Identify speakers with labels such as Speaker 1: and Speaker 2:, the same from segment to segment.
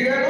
Speaker 1: Díganos.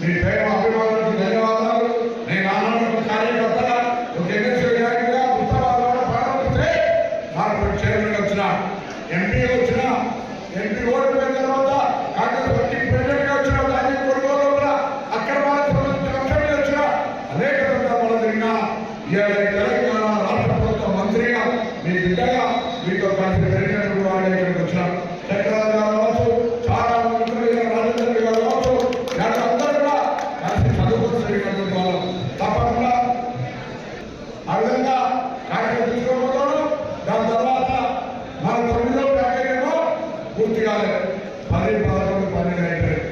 Speaker 1: మీ ధన్యవాదాలు. నేను ఆనాడు కార్యకర్తగా ఒక ఎన్ఎస్ఎల్ గారిగా ఉత్తరాలు ప్రారంభిస్తే వచ్చిన ఎంపీ వచ్చిన ఎంపీ ఓడిపోయిన తర్వాత కాంగ్రెస్ పార్టీ ప్రెసిడెంట్గా అక్కడ బాధ వచ్చిన అనేక సందర్భాలు పది పదకొండు పన్నెండు అయిపోయాయి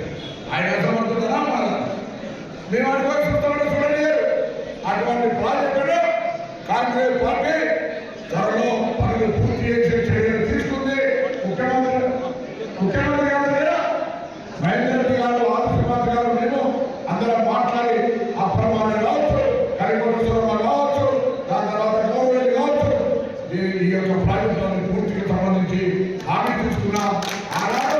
Speaker 1: ఆయన అర్థమవుతుందా మన మేము అటువంటి చూడండి. అటువంటి బాధ్యతను కాంగ్రెస్ పార్టీ ఈ యొక్క ప్రాజెక్టులను పూర్తిగా సంబంధించి ఆవిష్కరించుకున్నాం ఆనాడు